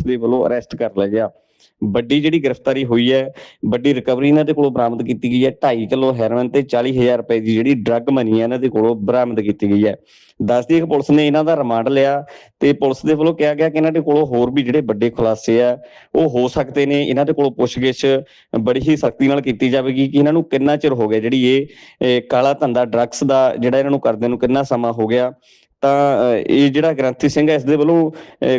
Police ਦੇ ਵੱਲੋਂ arrest ਕਰ ਲਿਆ ਗਿਆ। ਵੱਡੀ ਜਿਹੜੀ ਗ੍ਰਿਫਤਾਰੀ ਹੋਈ ਹੈ, ਵੱਡੀ ਰਿਕਵਰੀ ਇਹਨਾਂ ਦੇ ਕੋਲੋਂ ਬਰਾਮਦ ਕੀਤੀ ਗਈ ਹੈ। 2.5 ਕਿਲੋ ਹੈਰੋਇਨ ਤੇ 40000 ਰੁਪਏ ਦੀ ਜਿਹੜੀ ਡਰੱਗ ਮਨੀ ਹੈ, ਇਹਨਾਂ ਦੇ ਕੋਲੋਂ ਬਰਾਮਦ ਕੀਤੀ ਗਈ ਹੈ। ਦੱਸਦੀ ਹੈ ਕਿ ਪੁਲਿਸ ਨੇ ਇਹਨਾਂ ਦਾ ਰਿਮਾਂਡ ਲਿਆ ਤੇ ਪੁਲਿਸ ਦੇ ਵੱਲੋਂ ਕਿਹਾ ਗਿਆ ਕਿ ਇਹਨਾਂ ਦੇ ਕੋਲੋਂ ਹੋਰ ਵੀ ਜਿਹੜੇ ਵੱਡੇ ਖੁਲਾਸੇ ਆ, ਉਹ ਹੋ ਸਕਦੇ ਨੇ। ਇਹਨਾਂ ਦੇ ਕੋਲੋਂ ਪੁੱਛਗਿੱਛ ਬੜੀ ਹੀ ਸਖਤੀ ਨਾਲ ਕੀਤੀ ਜਾਵੇਗੀ ਕਿ ਇਹਨਾਂ ਨੂੰ ਕਿੰਨਾ ਚਿਰ ਹੋ ਗਿਆ ਜਿਹੜੀ ਇਹ ਇਹ ਕਾਲਾ ਧੰਦਾ ਡਰੱਗਸ ਦਾ ਜਿਹੜਾ ਇਹਨਾਂ ਨੂੰ ਕਰਦੇ ਨੂੰ ਕਿੰਨਾ ਸਮਾਂ ਹੋ ਗਿਆ। ਤਾਂ ਇਹ ਜਿਹੜਾ ਗ੍ਰੰਥੀ ਸਿੰਘ ਹੈ ਇਸ ਦੇ ਵੱਲੋਂ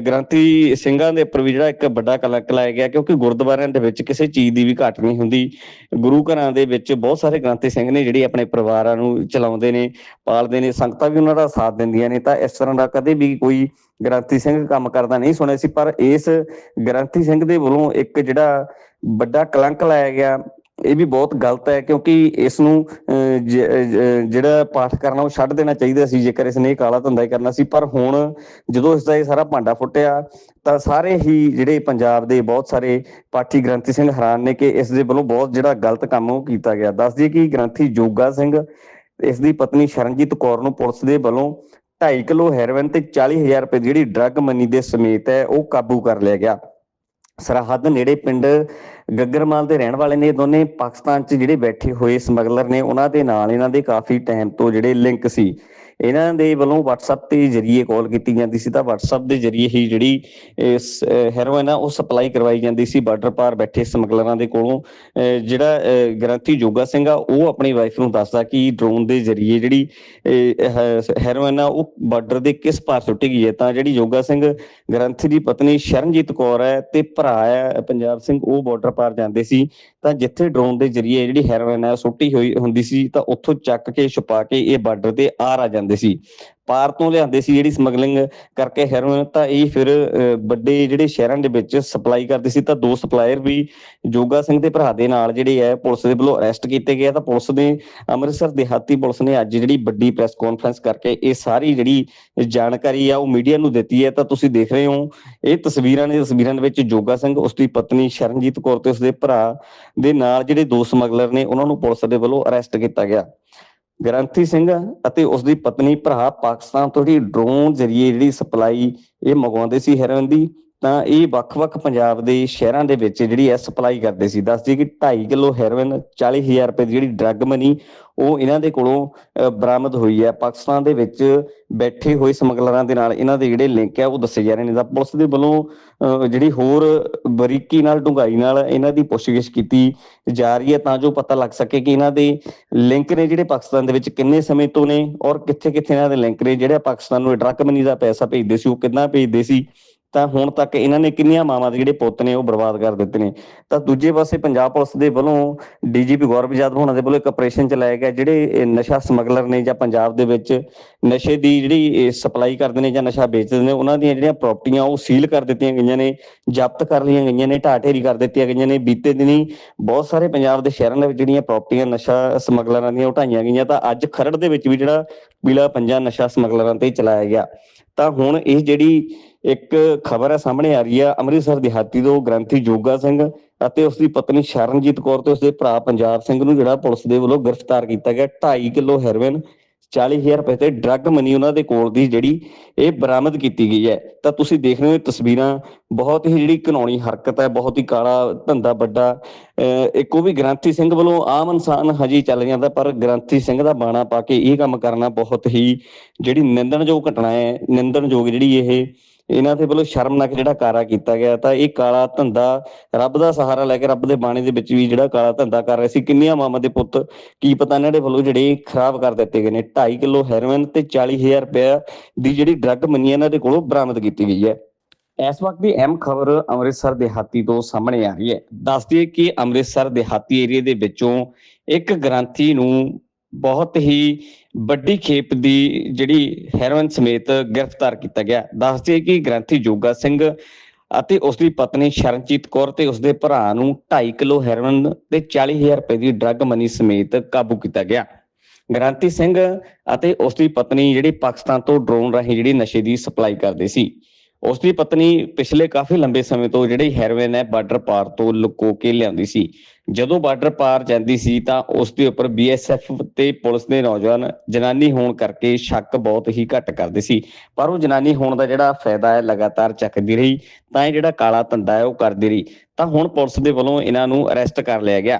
ਗ੍ਰੰਥੀ ਸਿੰਘਾਂ ਦੇ ਉੱਪਰ ਵੀ ਜਿਹੜਾ ਇੱਕ ਵੱਡਾ ਕਲੰਕ ਲਾਇਆ ਗਿਆ, ਕਿਉਂਕਿ ਗੁਰਦੁਆਰਿਆਂ ਦੇ ਵਿੱਚ ਕਿਸੇ ਚੀਜ਼ ਦੀ ਵੀ ਘਾਟ ਨਹੀਂ ਹੁੰਦੀ। ਗੁਰੂ ਘਰਾਂ ਦੇ ਵਿੱਚ ਬਹੁਤ ਸਾਰੇ ਗ੍ਰੰਥੀ ਸਿੰਘ ਨੇ ਜਿਹੜੇ ਆਪਣੇ ਪਰਿਵਾਰਾਂ ਨੂੰ ਚਲਾਉਂਦੇ ਨੇ, ਪਾਲਦੇ ਨੇ, ਸੰਗਤਾਂ ਵੀ ਉਹਨਾਂ ਦਾ ਸਾਥ ਦਿੰਦੀਆਂ ਨੇ, ਤਾਂ ਇਸ ਤਰ੍ਹਾਂ ਦਾ ਕਦੇ ਵੀ ਕੋਈ ਗ੍ਰੰਥੀ ਸਿੰਘ ਕੰਮ ਕਰਦਾ ਨਹੀਂ ਸੁਣਿਆ ਸੀ, ਪਰ ਇਸ ਗ੍ਰੰਥੀ ਸਿੰਘ ਦੇ ਵੱਲੋਂ ਇੱਕ ਜਿਹੜਾ ਵੱਡਾ ਕਲੰਕ ਲਾਇਆ ਗਿਆ ਇਹ ਵੀ ਬਹੁਤ ਗਲਤ ਹੈ ਕਿਉਂਕਿ ਇਸ ਨੂੰ ਜਿਹੜਾ ਪਾਠ ਕਰਨਾ ਉਹ ਛੱਡ ਦੇਣਾ ਚਾਹੀਦਾ ਸੀ, ਜੇਕਰ ਇਸ ਨੇ ਕਾਲਾ ਧੰਦਾ ਹੀ ਕਰਨਾ ਸੀ। ਪਰ ਹੁਣ ਜਦੋਂ ਇਸ ਦਾ ਇਹ ਸਾਰਾ ਭਾਂਡਾ ਫੁੱਟਿਆ, ਤਾਂ ਸਾਰੇ ਹੀ ਜਿਹੜੇ ਪੰਜਾਬ ਦੇ ਬਹੁਤ ਸਾਰੇ ਪਾਠੀ ਗ੍ਰੰਥੀ ਸਿੰਘ ਹੈਰਾਨ ਨੇ ਕਿ ਇਸ ਦੇ ਵੱਲੋਂ ਬਹੁਤ ਜਿਹੜਾ ਗਲਤ ਕੰਮ ਉਹ ਕੀਤਾ ਗਿਆ। ਦੱਸ ਦਈਏ ਕਿ ਗ੍ਰੰਥੀ ਜੋਗਾ ਸਿੰਘ, ਇਸ ਦੀ ਪਤਨੀ ਸ਼ਰਨਜੀਤ ਕੌਰ ਨੂੰ ਪੁਲਿਸ ਦੇ ਵੱਲੋਂ 2.5 ਕਿਲੋ ਹੈਰੋਇਨ ਤੇ 40000 ਰੁਪਏ ਜਿਹੜੀ ਡਰੱਗ ਮਨੀ ਦੇ ਸਮੇਤ ਹੈ, ਉਹ ਕਾਬੂ ਕਰ ਲਿਆ ਗਿਆ। ਸਰਹੱਦ ਨੇੜੇ ਪਿੰਡ ਗੱਗਰਮਾਲ ਦੇ ਰਹਿਣ ਵਾਲੇ ਨੇ ਦੋਨੇ ਪਾਕਿਸਤਾਨ 'ਚ ਜਿਹੜੇ ਬੈਠੇ ਹੋਏ ਸਮਗਲਰ ਨੇ, ਉਹਨਾਂ ਦੇ ਨਾਲ ਇਹਨਾਂ ਦੇ ਕਾਫੀ ਟਾਈਮ ਤੋਂ ਜਿਹੜੇ ਲਿੰਕ ਸੀ। ਇਹਨਾਂ ਦੇ ਵੱਲੋਂ WhatsApp ਤੇ ਜ਼ਰੀਏ ਕਾਲ ਕੀਤੀ ਜਾਂਦੀ ਸੀ ਤਾਂ WhatsApp ਦੇ ਜ਼ਰੀਏ ਹੀ ਜਿਹੜੀ ਇਸ ਹੈਰੋਇਨ ਆ, ਉਹ ਸਪਲਾਈ ਕਰਵਾਈ ਜਾਂਦੀ ਸੀ ਬਾਰਡਰ ਪਾਰ ਬੈਠੇ ਸਮਗਲਰਾਂ ਦੇ ਕੋਲੋਂ। ਜਿਹੜਾ, ਅਹ, ਗ੍ਰੰਥੀ ਜੋਗਾ ਸਿੰਘ ਆ, ਉਹ ਆਪਣੀ ਵਾਈਫ ਨੂੰ ਦੱਸਦਾ ਕਿ ਡਰੋਨ ਦੇ ਜ਼ਰੀਏ ਜਿਹੜੀ ਹੈਰੋਇਨ ਆ, ਉਹ ਬਾਰਡਰ ਦੇ ਕਿਸ ਪਾਰ ਸੁੱਟੀ ਗਈ ਹੈ। ਤਾਂ ਜਿਹੜੀ ਜੋਗਾ ਸਿੰਘ, ਗ੍ਰੰਥੀ ਦੀ ਪਤਨੀ ਸ਼ਰਨਜੀਤ ਕੌਰ ਹੈ ਤੇ ਭਰਾ ਹੈ, ਪੰਜਾਬ ਸਿੰਘ, ਉਹ ਬਾਰਡਰ ਪਾਰ ਜਾਂਦੇ ਸੀ। ਤਾਂ ਜਿੱਥੇ ਡਰੋਨ ਦੇ ਜ਼ਰੀਏ ਜਿਹੜੀ ਹੈਰੋਇਨ ਆ ਉਹ ਸੁੱਟੀ ਹੋਈ ਹੁੰਦੀ ਸੀ, ਤਾਂ ਉੱਥੋਂ ਚੱਕ ਕੇ ਛੁਪਾ ਕੇ ਇਹ ਬਾਰਡਰ ਤੇ ਆਰ ਆ ਜਾਂਦੇ ਸੀ। ਪਾਰ ਤੋਂ ਲਿਆਂਦੇ ਸੀ ਜਿਹੜੀ ਸਮਗਲਿੰਗ ਕਰਕੇ ਹੈਰੋਇਨ, ਤਾਂ ਇਹ ਫਿਰ ਵੱਡੇ ਜਿਹੜੇ ਸ਼ਹਿਰਾਂ ਦੇ ਵਿੱਚ ਸਪਲਾਈ ਕਰਦੇ ਸੀ, ਤਾਂ ਦੋ ਸਪਲਾਇਰ ਵੀ ਜੋਗਾ ਸਿੰਘ ਦੇ ਭਰਾ ਦੇ ਨਾਲ ਜਿਹੜੇ ਹੈ, ਪੁਲਿਸ ਦੇ ਵੱਲੋਂ ਅਰੈਸਟ ਕੀਤੇ ਗਏ ਤਾਂ ਪੁਲਿਸ ਨੇ ਅੰਮ੍ਰਿਤਸਰ ਦਿਹਾਤੀ ਪੁਲਿਸ ਨੇ ਅੱਜ ਜਿਹੜੀ ਵੱਡੀ ਪ੍ਰੈਸ ਕਾਨਫਰੰਸ ਕਰਕੇ ਇਹ ਸਾਰੀ ਜਿਹੜੀ ਜਾਣਕਾਰੀ ਆ, ਉਹ ਮੀਡੀਆ ਨੂੰ ਦਿੱਤੀ ਹੈ। ਤਾਂ ਤੁਸੀਂ ਦੇਖ ਰਹੇ ਹੋ, ਇਹ ਤਸਵੀਰਾਂ ਨੇ, ਤਸਵੀਰਾਂ ਦੇ ਵਿੱਚ ਜੋਗਾ ਸਿੰਘ ਉਸ ਦੀ ਪਤਨੀ ਸ਼ਰਨਜੀਤ ਕੌਰ ਤੇ ਉਸਦੇ ਭਰਾ ਦੇ ਨਾਲ ਜਿਹੜੇ ਦੋ ਸਮਗਲਰ ਨੇ, ਉਹਨਾਂ ਨੂੰ ਪੁਲਿਸ ਦੇ ਵੱਲੋਂ ਅਰੈਸਟ ਕੀਤਾ ਗਿਆ। ਗ੍ਰੰਥੀ ਸਿੰਘ ਅਤੇ ਉਸ ਦੀ ਪਤਨੀ ਭਰਾ ਪਾਕਿਸਤਾਨ ਤੋਂ ਜਿਹੜੀ ਡਰੋਨ ਜ਼ਰੀਏ ਜਿਹੜੀ ਸਪਲਾਈ ਇਹ ਮੰਗਵਾਉਂਦੇ ਸੀ ਹੈਰੋਇਨ ਦੀ। ਤਾਂ ਇਹ ਵੱਖ-ਵੱਖ ਪੰਜਾਬ ਦੇ ਸ਼ਹਿਰਾਂ ਦੇ ਵਿੱਚ ਜਿਹੜੀ ਹੈ ਸਪਲਾਈ ਕਰਦੇ ਸੀ। ਦੱਸਦੀ ਕਿ 2.5 ਕਿਲੋ ਹੈਰੋਇਨ 40000 ਰੁਪਏ ਦੀ ਜਿਹੜੀ ਡਰੱਗ ਮਨੀ ਉਹ ਇਹਨਾਂ ਦੇ ਕੋਲੋਂ ਬਰਾਮਦ ਹੋਈ ਹੈ। ਪਾਕਿਸਤਾਨ ਦੇ ਵਿੱਚ ਬੈਠੇ ਹੋਏ ਸਮਗਲਰਾਂ ਦੇ ਨਾਲ ਇਹਨਾਂ ਦੇ ਜਿਹੜੇ ਲਿੰਕ ਹੈ ਉਹ ਦੱਸੇ ਜਾ ਰਹੇ ਨੇ। ਤਾਂ ਪੁਲਿਸ ਦੇ ਵੱਲੋਂ ਜਿਹੜੀ ਹੋਰ ਬਰੀਕੀ ਨਾਲ, ਡੂੰਘਾਈ ਨਾਲ ਇਹਨਾਂ ਦੀ ਪੁੱਛਗਿੱਛ ਕੀਤੀ ਜਾ ਰਹੀ ਹੈ ਤਾਂ ਜੋ ਪਤਾ ਲੱਗ ਸਕੇ ਕਿ ਇਹਨਾਂ ਦੇ ਲਿੰਕ ਨੇ ਜਿਹੜੇ ਪਾਕਿਸਤਾਨ ਦੇ ਵਿੱਚ ਕਿੰਨੇ ਸਮੇਂ ਤੋਂ ਨੇ ਔਰ ਕਿੱਥੇ-ਕਿੱਥੇ ਇਹਨਾਂ ਦੇ ਲਿੰਕ ਨੇ। ਜਿਹੜੇ ਪਾਕਿਸਤਾਨ ਨੂੰ ਡਰੱਗ ਮਨੀ ਦਾ ਪੈਸਾ ਭੇਜਦੇ ਸੀ, ਉਹ ਕਿੰਨਾ ਭੇਜਦੇ ਸੀ ਤਾਂ ਹੁਣ ਤੱਕ ਇਹਨਾਂ ਨੇ ਕਿੰਨੀਆਂ ਮਾਵਾਂ ਦੇ ਜਿਹੜੇ ਪੁੱਤ ਨੇ ਉਹ ਬਰਬਾਦ ਕਰ ਦਿੱਤੇ ਨੇ। ਤਾਂ ਦੂਜੇ ਪਾਸੇ ਪੰਜਾਬ ਪੁਲਿਸ ਦੇ ਵੱਲੋਂ ਡੀਜੀਪੀ ਗੌਰਵ ਯਾਦਵ ਹੋਣਾ ਦੇ ਵੱਲੋਂ ਇੱਕ ਆਪਰੇਸ਼ਨ ਚਲਾਇਆ ਗਿਆ ਜਿਹੜੇ ਨਸ਼ਾ ਸਮਗਲਰ ਨੇ ਜਾਂ ਪੰਜਾਬ ਦੇ ਵਿੱਚ ਨਸ਼ੇ ਦੀ ਜਿਹੜੀ ਸਪਲਾਈ ਕਰਦੇ ਨੇ ਜਾਂ ਨਸ਼ਾ ਵੇਚਦੇ ਨੇ, ਉਹਨਾਂ ਦੀਆਂ ਜਿਹੜੀਆਂ ਪ੍ਰਾਪਰਟੀਆਂ ਉਹ ਸੀਲ ਕਰ ਦਿੱਤੀਆਂ ਗਈਆਂ ਨੇ, ਜ਼ਬਤ ਕਰ ਲਈਆਂ ਗਈਆਂ ਨੇ ਢਾਹ ਢੇਰੀ ਕਰ ਦਿੱਤੀਆਂ ਗਈਆਂ ਨੇ। ਬੀਤੇ ਦਿਨੀ ਬਹੁਤ ਸਾਰੇ ਪੰਜਾਬ ਦੇ ਸ਼ਹਿਰਾਂ ਦੇ ਵਿੱਚ ਜਿਹੜੀਆਂ ਪ੍ਰਾਪਰਟੀਆਂ ਨਸ਼ਾ ਸਮਗਲਰਾਂ ਦੀਆਂ ਉਠਾਈਆਂ ਗਈਆਂ, ਤਾਂ ਅੱਜ ਖਰੜ ਦੇ ਵਿੱਚ ਵੀ ਜਿਹੜਾ ਪੀਲਾ ਪੰਜਾ ਨਸ਼ਾ ਸਮਗਲਰਾਂ ਤੇ ਚਲਾਇਆ ਗਿਆ। ਤਾਂ ਹੁਣ ਇਹ ਜਿਹੜੀ ਇੱਕ ਖਬਰ ਹੈ ਸਾਹਮਣੇ ਆ ਰਹੀ ਹੈ ਅੰਮ੍ਰਿਤਸਰ ਦਿਹਾਤੀ ਤੋਂ ਗ੍ਰੰਥੀ ਜੋਗਾ ਸਿੰਘ ਅਤੇ ਉਸ ਦੀ ਪਤਨੀ ਸ਼ਰਨਜੀਤ ਕੌਰ ਤੇ ਉਸ ਦੇ ਭਰਾ ਪੰਜਾਬ ਸਿੰਘ ਨੂੰ ਜਿਹੜਾ ਪੁਲਿਸ ਦੇ ਵੱਲੋਂ ਗ੍ਰਿਫਤਾਰ ਕੀਤਾ ਗਿਆ। 2.5 ਕਿਲੋ ਹੈਰੋਇਨ 40000 ਰੁਪਏ ਤੇ ਡਰੱਗ ਮਨੀ ਉਹਨਾਂ ਦੇ ਕੋਲ ਦੀ ਜਿਹੜੀ ਇਹ ਬਰਾਮਦ ਕੀਤੀ ਗਈ ਹੈ। ਤਾਂ ਤੁਸੀਂ ਦੇਖ ਰਹੇ ਹੋ ਤਸਵੀਰਾਂ, ਬਹੁਤ ਹੀ ਜਿਹੜੀ ਘਿਨੌਣੀ ਹਰਕਤ ਹੈ, ਬਹੁਤ ਹੀ ਕਾਲਾ, ਧੰਦਾ ਵੱਡਾ। ਅਹ ਇੱਕ ਉਹ ਵੀ ਗ੍ਰੰਥੀ ਸਿੰਘ ਵੱਲੋਂ ਆਮ ਇਨਸਾਨ ਹਜੇ ਚੱਲ ਜਾਂਦਾ, ਪਰ ਗ੍ਰੰਥੀ ਸਿੰਘ ਦਾ ਬਾਣਾ ਪਾ ਕੇ ਇਹ ਕੰਮ ਕਰਨਾ ਬਹੁਤ ਹੀ ਜਿਹੜੀ ਨਿੰਦਣਯੋਗ ਘਟਨਾ ਹੈ। ਨਿੰਦਣਯੋਗ ਜਿਹੜੀ ਇਹ ਇਹਨਾਂ ਦੇ ਵੱਲੋਂ ਸ਼ਰਮਨਾਕ ਜਿਹੜਾ ਕਾਰਾ ਕੀਤਾ ਗਿਆ, ਤਾਂ ਇਹ ਕਾਲਾ ਧੰਦਾ ਰੱਬ ਦਾ ਸਹਾਰਾ ਲੈ ਕੇ ਰੱਬ ਦੇ ਬਾਣੇ ਦੇ ਵਿੱਚ ਵੀ ਜਿਹੜਾ ਕਾਲਾ ਧੰਦਾ ਕਰ ਰਹੇ ਸੀ, ਕਿੰਨੀਆਂ ਮਾਵਾਂ ਦੇ ਪੁੱਤ, ਕੀ ਪਤਾ ਇਹਨਾਂ ਦੇ ਵੱਲੋਂ ਜਿਹੜੇ ਖਰਾਬ ਕਰ ਦਿੱਤੇ ਗਏ ਨੇ। 2.5 ਕਿਲੋ ਹੈਰੋਇਨ ਤੇ 40000 ਰੁਪਏ ਦੀ ਜਿਹੜੀ ਡਰੱਗ ਮੰਨੀ ਇਹਨਾਂ ਦੇ ਕੋਲੋਂ ਬਰਾਮਦ ਕੀਤੀ ਗਈ ਹੈ। ਇਸ ਵਕਤ ਦੀ ਅਹਿਮ ਖਬਰ ਅੰਮ੍ਰਿਤਸਰ ਦੇਹਾਤੀ ਤੋਂ ਸਾਹਮਣੇ ਆ ਰਹੀ ਹੈ। ਦੱਸਦੀ ਹੈ ਕਿ ਅੰਮ੍ਰਿਤਸਰ ਦੇ ਹਾਤੀ ਏਰੀਆ ਦੇ ਵਿੱਚੋਂ ਇੱਕ ਗ੍ਰੰਥੀ ਨੂੰ ਬਹੁਤ ਹੀ ਵੱਡੀ ਖੇਪ ਦੀ ਜਿਹੜੀ ਹੈਰੋਇਨ ਸਮੇਤ ਗ੍ਰਿਫਤਾਰ ਕੀਤਾ ਗਿਆ। ਦੱਸਦੀ ਕਿ ਗ੍ਰੰਥੀ ਜੋਗਾ ਸਿੰਘ ਅਤੇ ਉਸ ਦੀ ਪਤਨੀ ਸ਼ਰਨਜੀਤ ਕੌਰ ਤੇ ਉਸ ਦੇ ਭਰਾ ਨੂੰ 2.5 ਕਿਲੋ ਹੈਰੋਇਨ ਤੇ 40000 ਰੁਪਏ ਦੀ ਡਰੱਗ ਮਨੀ ਸਮੇਤ ਕਾਬੂ ਕੀਤਾ ਗਿਆ। ਗ੍ਰੰਥੀ ਸਿੰਘ ਅਤੇ ਉਸ ਦੀ ਪਤਨੀ ਜਿਹੜੀ ਪਾਕਿਸਤਾਨ ਤੋਂ ਡਰੋਨ ਰਾਹੀਂ ਜਿਹੜੀ ਨਸ਼ੇ ਦੀ ਸਪਲਾਈ ਕਰਦੇ ਸੀ। ਉਸ ਦੀ ਪਤਨੀ ਪਿਛਲੇ ਕਾਫੀ ਲੰਬੇ ਸਮੇਂ ਤੋਂ ਜਿਹੜੀ ਹੈਰੋਇਨ ਹੈ ਬਾਰਡਰ ਪਾਰ ਤੋਂ ਲੁਕੋ ਕੇ ਲਿਆਉਂਦੀ ਸੀ। ਜਦੋਂ ਬਾਰਡਰ ਪਾਰ ਜਾਂਦੀ ਸੀ ਤਾਂ ਉਸ ਦੇ ਉੱਪਰ ਬੀਐਸਐਫ ਤੇ ਪੁਲਿਸ ਦੇ ਨੌਜਵਾਨ ਜਨਾਨੀ ਹੋਣ ਕਰਕੇ ਸ਼ੱਕ ਬਹੁਤ ਹੀ ਘੱਟ ਕਰਦੇ ਸੀ। ਪਰ ਉਹ ਜਨਾਨੀ ਹੋਣ ਦਾ ਜਿਹੜਾ ਫਾਇਦਾ ਹੈ, ਲਗਾਤਾਰ ਚੱਕਦੀ ਰਹੀ, ਤਾਂ ਇਹ ਜਿਹੜਾ ਕਾਲਾ ਧੰਦਾ ਹੈ ਉਹ ਕਰਦੀ ਰਹੀ। ਤਾਂ ਹੁਣ ਪੁਲਿਸ ਦੇ ਵੱਲੋਂ ਇਹਨਾਂ ਨੂੰ ਅਰੈਸਟ ਕਰ ਲਿਆ ਗਿਆ।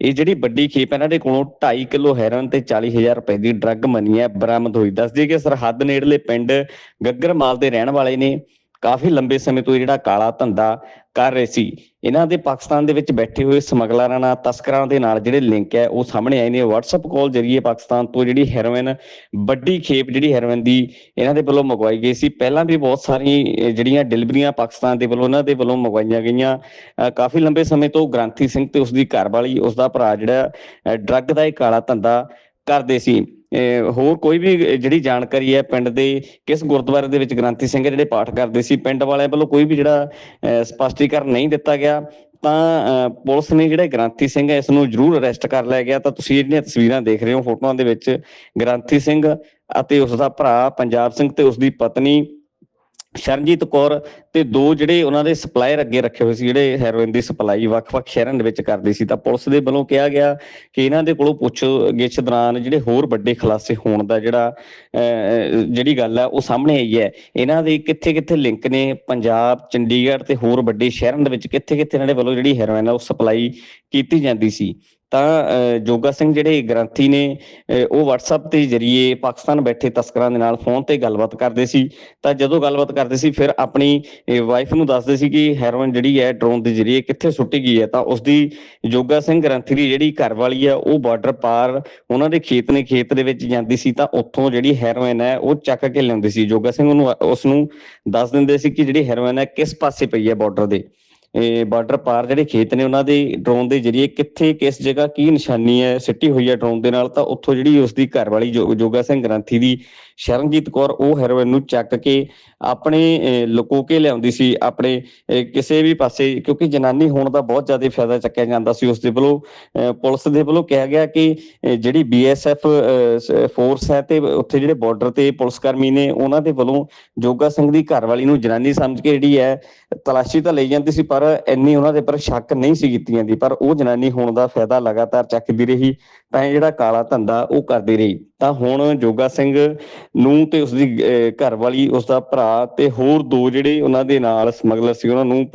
ਇਹ ਜਿਹੜੀ ਵੱਡੀ ਖੇਪ ਇਹਨਾਂ ਦੇ ਕੋਲੋਂ 2.5 ਕਿਲੋ ਹੈਰੋਇਨ ਤੇ 40000 ਰੁਪਏ ਦੀ ਡਰੱਗ ਮਨੀ ਹੈ। ਬਰਾਮਦ ਹੋਈ। ਦੱਸਦੀ ਕਿ ਸਰਹੱਦ ਨੇੜਲੇ ਪਿੰਡ ਗੱਗਰਮਾਲ ਦੇ ਰਹਿਣ ਵਾਲੇ ਨੇ। ਕਾਫੀ ਲੰਬੇ ਸਮੇਂ ਤੋਂ ਜਿਹੜਾ ਕਾਲਾ ਧੰਦਾ ਕਰ ਰਹੇ ਸੀ। ਇਹਨਾਂ ਦੇ ਪਾਕਿਸਤਾਨ ਦੇ ਵਿੱਚ ਬੈਠੇ ਹੋਏ ਸਮਗਲਰਾਂ ਨਾਲ, ਤਸਕਰਾਂ ਦੇ ਨਾਲ ਜਿਹੜੇ ਲਿੰਕ ਹੈ, ਉਹ ਸਾਹਮਣੇ ਆਏ ਨੇ। WhatsApp ਕਾਲ ਜਰੀਏ ਪਾਕਿਸਤਾਨ ਤੋਂ ਜਿਹੜੀ ਹੈਰੋਇਨ ਵੱਡੀ ਖੇਪ ਜਿਹੜੀ ਹੈਰੋਇਨ ਦੀ ਇਹਨਾਂ ਦੇ ਵੱਲੋਂ ਮੰਗਵਾਈ ਗਈ ਸੀ। ਪਹਿਲਾਂ ਵੀ ਬਹੁਤ ਸਾਰੀ ਜਿਹੜੀਆਂ ਡਿਲੀਵਰੀਆਂ ਪਾਕਿਸਤਾਨ ਦੇ ਵੱਲੋਂ ਇਹਨਾਂ ਦੇ ਵੱਲੋਂ ਮੰਗਵਾਈਆਂ ਗਈਆਂ। ਕਾਫੀ ਲੰਬੇ ਸਮੇਂ ਤੋਂ ਗ੍ਰਾਂਥੀ ਸਿੰਘ ਤੇ ਉਸ ਦੀ ਘਰਵਾਲੀ ਉਸ ਦਾ ਭਰਾ ਜਿਹੜਾ ਡਰੱਗ ਦਾ ਇਹ ਕਾਲਾ ਧੰਦਾ ਕਰਦੇ ਸੀ। ਹੋਰ ਕੋਈ ਵੀ ਜਿਹੜੀ ਜਾਣਕਾਰੀ ਹੈ ਪਿੰਡ ਦੇ ਕਿਸ ਗੁਰਦੁਆਰੇ ਦੇ ਵਿੱਚ ਗ੍ਰੰਥੀ ਸਿੰਘ ਜਿਹੜੇ ਪਾਠ ਕਰਦੇ ਸੀ ਪਿੰਡ ਵਾਲਿਆਂ ਵੱਲੋਂ ਕੋਈ ਵੀ ਜਿਹੜਾ ਅਹ, ਸਪਸ਼ਟੀਕਰਨ ਨਹੀਂ ਦਿੱਤਾ ਗਿਆ ਤਾਂ ਅਹ, ਪੁਲਿਸ ਨੇ ਜਿਹੜੇ ਗ੍ਰਾਂਥੀ ਸਿੰਘ ਹੈ ਇਸ ਨੂੰ ਜ਼ਰੂਰ ਅਰੈਸਟ ਕਰ ਲਿਆ ਗਿਆ। ਤਾਂ ਤੁਸੀਂ ਜਿਹੜੀਆਂ ਤਸਵੀਰਾਂ ਦੇਖ ਰਹੇ ਹੋ ਫੋਟੋਆਂ ਦੇ ਵਿੱਚ ਗ੍ਰਾਂਥੀ ਸਿੰਘ ਅਤੇ ਉਸ ਦਾ ਭਰਾ ਪੰਜਾਬ ਸਿੰਘ ਤੇ ਉਸ ਦੀ ਪਤਨੀ ਸ਼ਰਨਜੀਤ ਕੌਰ ਤੇ ਦੋ ਜਿਹੜੇ ਉਹਨਾਂ ਦੇ ਸਪਲਾਇਰ ਅੱਗੇ ਰੱਖੇ ਹੋਏ ਸੀ, ਜਿਹੜੇ ਹੈਰੋਇਨ ਦੀ ਸਪਲਾਈ ਵੱਖ-ਵੱਖ ਸ਼ਹਿਰਾਂ ਦੇ ਵਿੱਚ ਕਰਦੇ ਸੀ, ਤਾਂ ਪੁਲਿਸ ਦੇ ਵੱਲੋਂ ਕਿਹਾ ਗਿਆ ਕਿ ਇਹਨਾਂ ਦੇ ਕੋਲੋਂ ਪੁੱਛ ਗਿੱਛ ਦੌਰਾਨ ਜਿਹੜੇ ਹੋਰ ਵੱਡੇ ਖੁਲਾਸੇ ਹੋਣ ਦਾ ਜਿਹੜਾ ਜਿਹੜੀ ਗੱਲ ਹੈ ਉਹ ਸਾਹਮਣੇ ਆਈ ਹੈ। ਇਹਨਾਂ ਦੇ ਕਿੱਥੇ-ਕਿੱਥੇ ਲਿੰਕ ਨੇ? ਪੰਜਾਬ, ਚੰਡੀਗੜ੍ਹ ਤੇ ਹੋਰ ਵੱਡੇ ਸ਼ਹਿਰਾਂ ਦੇ ਵਿੱਚ ਕਿੱਥੇ-ਕਿੱਥੇ ਇਹਨਾਂ ਦੇ ਵੱਲੋਂ ਜਿਹੜੀ ਹੈਰੋਇਨ ਹੈ ਉਹ ਸਪਲਾਈ ਕੀਤੀ ਜਾਂਦੀ ਸੀ। ਤਾਂ ਜੋਗਾ ਸਿੰਘ ਜਿਹੜੇ ਗ੍ਰੰਥੀ ਨੇ ਉਹ WhatsApp ਦੇ ਜ਼ਰੀਏ ਪਾਕਿਸਤਾਨ ਬੈਠੇ ਤਸਕਰਾਂ ਦੇ ਨਾਲ ਫੋਨ ਤੇ ਗੱਲਬਾਤ ਕਰਦੇ ਸੀ। ਤਾਂ ਜਦੋਂ ਗੱਲਬਾਤ ਕਰਦੇ ਸੀ, ਫਿਰ ਆਪਣੀ ਵਾਈਫ ਨੂੰ ਦੱਸਦੇ ਸੀ ਕਿ ਹੈਰੋਇਨ ਜਿਹੜੀ ਹੈ ਡਰੋਨ ਦੇ ਜ਼ਰੀਏ ਕਿੱਥੇ ਸੁੱਟੀ ਗਈ ਹੈ। ਤਾਂ ਉਸ ਦੀ ਜੋਗਾ ਸਿੰਘ ਗ੍ਰੰਥੀ ਦੀ ਜਿਹੜੀ ਘਰ ਵਾਲੀ ਹੈ, ਉਹ ਬਾਰਡਰ ਪਾਰ ਉਹਨਾਂ ਦੇ ਖੇਤ ਨੇ, ਖੇਤ ਦੇ ਵਿੱਚ ਜਾਂਦੀ ਸੀ। ਤਾਂ ਉੱਥੋਂ ਜਿਹੜੀ ਹੈਰੋਇਨ ਹੈ, ਉਹ ਚੱਕ ਕੇ ਲਿਆਉਂਦੀ ਸੀ। ਜੋਗਾ ਸਿੰਘ ਉਹਨੂੰ ਉਸ ਨੂੰ ਦੱਸ ਦਿੰਦੇ ਸੀ ਕਿ ਜਿਹੜੀ ਹੈਰੋਇਨ ਹੈ, ਕਿਸ ਪਾਸੇ ਪਈ ਹੈ ਬਾਰਡਰ ਦੇ। ਬਾਰਡਰ ਪਾਰ ਜਿਹੜੇ ਖੇਤ ਨੇ ਉਹਨਾਂ ਦੇ ਡਰੋਨ ਦੇ ਜ਼ਰੀਏ ਕਿੱਥੇ ਕਿਸ ਜਗ੍ਹਾ ਕੀ ਨਿਸ਼ਾਨੀ ਹੈ ਸਿੱਟੀ ਹੋਈ ਹੈ ਡਰੋਨ ਦੇ ਨਾਲ ਤਾਂ ਉੱਥੋਂ ਜਿਹੜੀ ਉਸ ਦੀ ਘਰ ਵਾਲੀ ਜੋਗਾ ਸਿੰਘ ਗ੍ਰੰਥੀ ਦੀ ਸ਼ਰਨਜੀਤ ਕੌਰ ਉਹ ਹੈਰੋਇਨ ਨੂੰ ਚੱਕ ਕੇ ਆਪਣੇ ਲੁਕੋ ਕੇ ਲਿਆਉਂਦੀ ਸੀ ਆਪਣੇ ਕਿਸੇ ਵੀ ਪਾਸੇ ਕਿਉਂਕਿ ਜਨਾਨੀ ਹੋਣ ਦਾ ਬਹੁਤ ਜ਼ਿਆਦਾ ਫਾਇਦਾ ਚੱਕਿਆ ਜਾਂਦਾ ਸੀ ਉਸ ਦੇ ਵੱਲੋਂ ਅਹ, ਪੁਲਿਸ ਦੇ ਵੱਲੋਂ ਕਿਹਾ ਗਿਆ ਕਿ ਅਹ, ਜਿਹੜੀ ਬੀਐਸਐਫ ਫੋਰਸ ਹੈ ਤੇ ਉੱਥੇ ਜਿਹੜੇ ਬਾਰਡਰ ਤੇ ਪੁਲਿਸ ਕਰਮੀ ਨੇ ਉਹਨਾਂ ਦੇ ਵੱਲੋਂ ਜੋਗਾ ਸਿੰਘ ਦੀ ਘਰ ਵਾਲੀ ਨੂੰ ਜਨਾਨੀ ਸਮਝ ਕੇ ਜਿਹੜੀ ਹੈ ਤਲਾਸ਼ੀ ਤਾਂ ਲਈ ਜਾਂਦੀ ਸੀ ਪਰ ਇੰਨੀ ਉਹਨਾਂ ਦੇ ਪਰ ਸ਼ੱਕ ਨਹੀਂ ਸੀ ਕੀਤੀ ਜਾਂਦੀ ਪਰ ਉਹ ਜਨਾਨੀ ਹੋਣ ਦਾ ਫਾਇਦਾ ਲਗਾਤਾਰ ਚੱਕਦੀ ਰਹੀ, ਤਾਂ ਇਹ ਜਿਹੜਾ ਕਾਲਾ ਧੰਦਾ ਉਹ ਕਰਦੀ ਰਹੀ। ਤਾਂ ਹੁਣ ਜੋਗਾ ਸਿੰਘ ਨੂੰ ਤੇ ਉਸ ਦੀ ਘਰ ਵਾਲੀ ਉਸ ਦਾ ਭਰਾ ਤੇ ਹੋਰ ਦੋ ਜਿਹੜੇ ਉਹਨਾਂ ਦੇ ਨਾਲ ਸਮਗਲਰ ਸੀ, ਉਹਨਾਂ ਨੂੰ